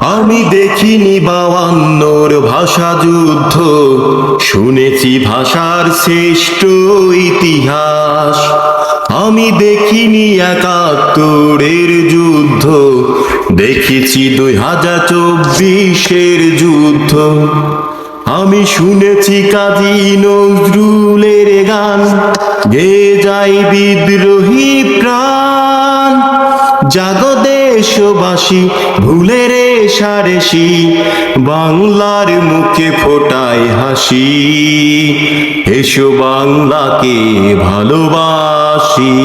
আমি দেখিনি বাওয়ান্নর ভাষা যুদ্ধ। শুনেছি ভাষার শ্রেষ্ঠ ইতিহাস। আমি দেখিনি একাত্তরের যুদ্ধ। দেখেছি দুই হাজার চব্বিশের যুদ্ধ। আমি শুনেছি কাজী নজরুলের গান, গে যাই বিদ্রোহী প্রাণ। জাগো দেশবাসী, ভুলে রে সারেসি বাংলার মুখে ফোটায় হাসি। এসো বাংলাকে ভালোবাসি।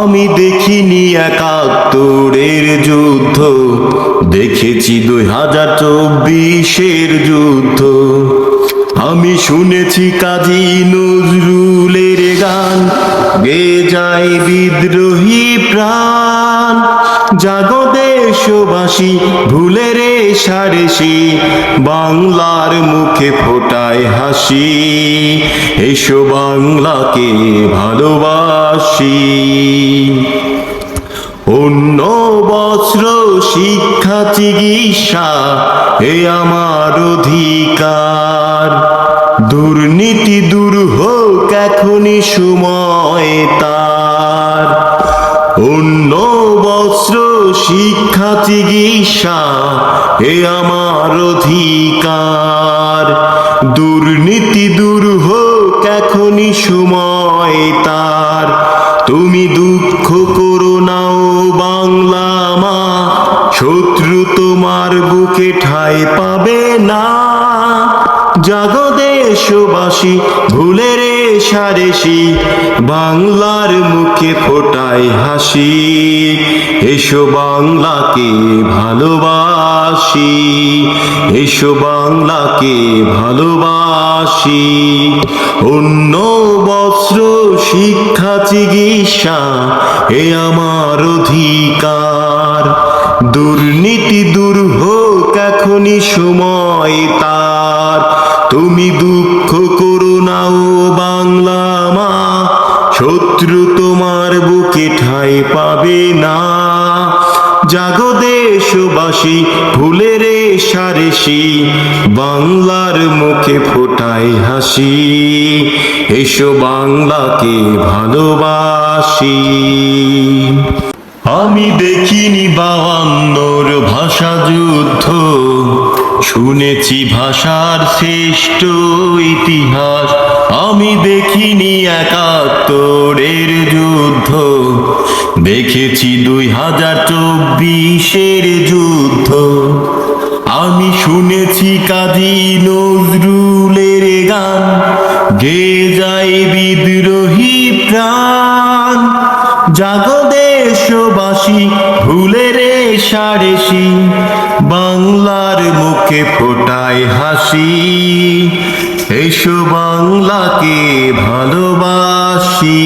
আমি দেখিনি একাত্তরের যুদ্ধ, দেখেছি দুই হাজার চব্বিশের যুদ্ধ। আমি শুনেছি কাজী নজরুলের গান। গে যায় বিদ্রোহী প্রাণ। জাগো দেশবাসী, ভুলে রে সারেসি বাংলার মুখে ফোটায় হাসি। এসো বাংলাকে ভালোবাসি। অন্য বস্ত্র শিক্ষা চিকিৎসা এ আমার অধিকার। দুর্নীতি দূর হোক এখনই সময় তার। অন্য বস্ত্র শিক্ষা চিকিৎসা এ আমার অধিকার। দুর্নীতি দূর হোক এখনই সময় তার। তুমি দুঃখ করো বাংলা মা শত্রু তোমার বুকে ঠাই পাবে না। জাগো ভুলে রে সারেসি বাংলার মুখে ফোটায় হাসি। এসো বাংলাকে ভালোবাসি, এসো বাংলাকে ভালোবাসি। অন্য বস্ত্র, শিক্ষা, চিকিৎসা, এ আমার অধিকার। দুর্নীতি দূর হোক, এখনই সময় তার। তুমি দুঃখ করো না ও বাংলা মা শত্রু তোমার বুকে ঠাই পাবে না। জাগো দেশবাসী রে সারেসি বাংলার মুখে ফোটাই হাসি। এসো বাংলাকে ভালোবাসি। আমি দেখিনি বায়ান্নর ভাষা যুদ্ধ। শুনেছি ভাষার শ্রেষ্ঠ ইতিহাস। আমি দেখিনি একাত্তরের যুদ্ধ। দেখেছি দুই হাজার চব্বিশের যুদ্ধ। আমি শুনেছি কাজী নজরুলের গান গে যাই বিদ্রোহী প্রাণ। জাগো দেশবাসী রে সারেসি বাংলার মুখে ফোটায় হাসি। এসো বাংলাকে ভালোবাসি।